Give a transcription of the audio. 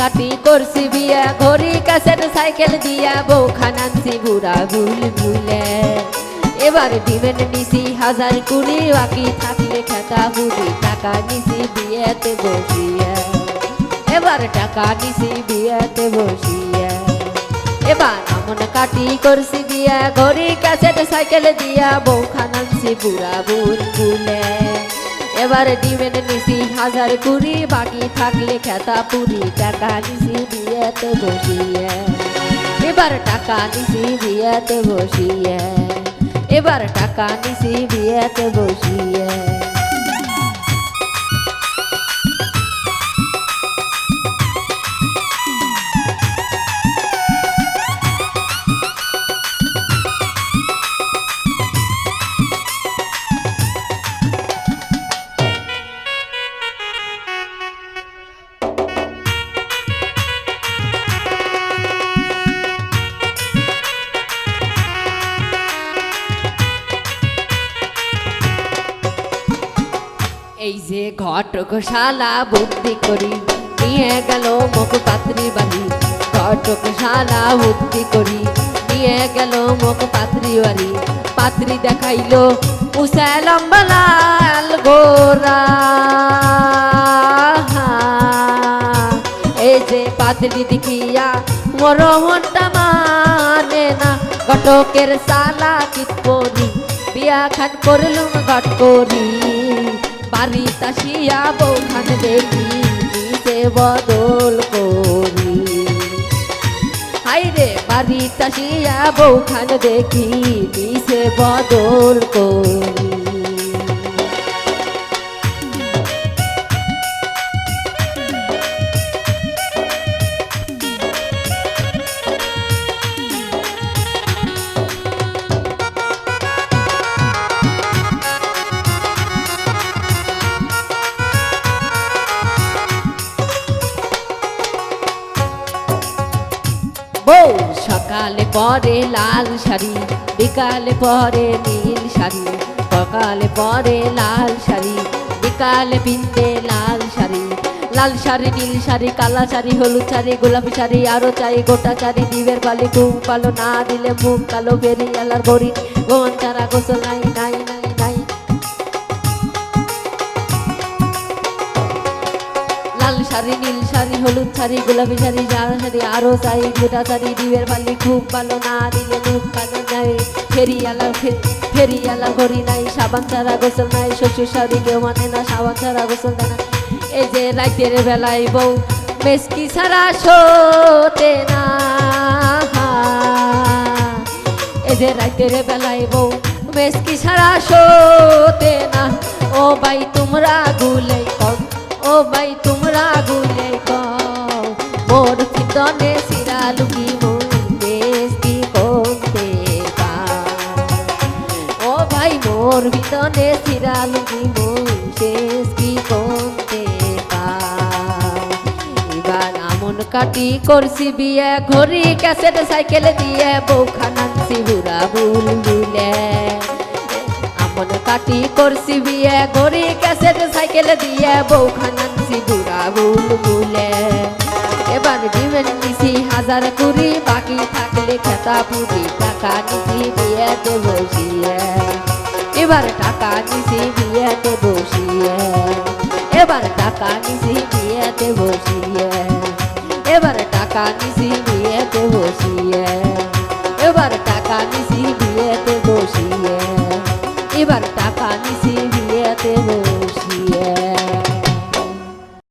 করছি বিয়া, ঘড়ি কাছের সাইকেল দিয়া বৌখান আনছি বুড়া ভুল ভুলে। এবার দিবেন নিছি, হাজার কুড়ি বাকি থাকলে খেতা বুড়ি, টাকা নিছি বিয়েতে বসিয়া। এবার টাকা নিছি বিয়েতে বসিয়া। এবার আমন কাটি করছি দিয়া ঘড়ি কাছের সাইকেল দিয়া বৌখান আনছি বুড়া ভুল ভুলে। এবার ডিমের নিছি হাজার কুড়ি, বাকি থাকলে খেতা পুরি, টাকা নিছি বিয়েতে বসিয়ে। এবার টাকা নিছি বিয়েতে বসিয়ে, এবার টাকা নিছি বিয়েতে বসিয়ে। এই যে ঘটকশালা বুদ্ধি করি, নিয়ে গেল মুখ পাত্রী বাড়ি ঘটকশালা বুদ্ধি করি, নিয়ে গেল মুখ পাত্রী বাড়ি পাত্রী দেখাইলো উষা লম্বা লাল গোরা এই যে পাত্রী দেখিয়া মোর মনটা মানে না, ঘটকের সালা কিত করি বিয়া খান করলুম ঘট করি। বাড়ি তাসিয়া বৌখান দেখি নিচে বদল করি? হাইরে বাড়ি তাসিয়া বৌখান দেখি নিচে বদল করি? বউ সকালে পরে লাল শাড়ি, বিকালে পরে নীল শাড়ি, সকালে পরে লাল শাড়ি, বিকালে পিনতে লাল শাড়ি। লাল শাড়ি, নীল শাড়ি, কালা শাড়ি, হলুদ শাড়ি, গোলাপি শাড়ি, আরও চাই গোটা শাড়ি দিবের পালি ঘুম পালো না দিলে মুখ কালো বেরি, আলার গড়ি গোমন চারা গোসল, নাই নাই নাই নাই। লাল শাড়ি, নীল হলুদ শাড়ি, গোলাপি শাড়ি জাল শাড়ি, আরও চাই গোটা শাড়ি দিবের পালি খুব ভালো, না দিলে মুখ কালো নাই। ফেরিয়ালা ফেরিয়ালা ঘড়ি নাই, সাবান ছাড়া গোসল নাই, শ্বশুর শাড়ি কেউ মানে না, সাবান ছাড়া গোসল না। এই যে রাতের বেলায় বউ, মেসকি ছাড়া শোতে না। এই যে রাতের বেলায় বউ, মেসকি ছাড়া শোতে না। ও ভাই, তোমরা গুলে কম, ও ভাই, তোমরা গুলে কম। ভাই মোর ভিতনে লুকি মোর শেষ কি করতে এবার আমন কাটি করছি বিয়ে ঘড়ি, ক্যাসেট, সাইকেল দিয়ে বৌখানানছি বুড়া বুল বুলে। আমন কাটি করছি বিয়ে ঘড়ি, ক্যাসেট, সাইকেল দিয়ে বৌখানানছি বুড়া বুল বুলে। এবার দিবেন নিছি হাজার কুড়ি, বাকি থাকলে খেতা পুরি টাকা নিছি বিয়েতে বসিয়ে এবার টাকা নিছি বিয়েতে বসিয়ে এবার টাকা নিছি বিয়েতে বসিয়ে এবার টাকা নিছি বিয়েতে বসিয়ে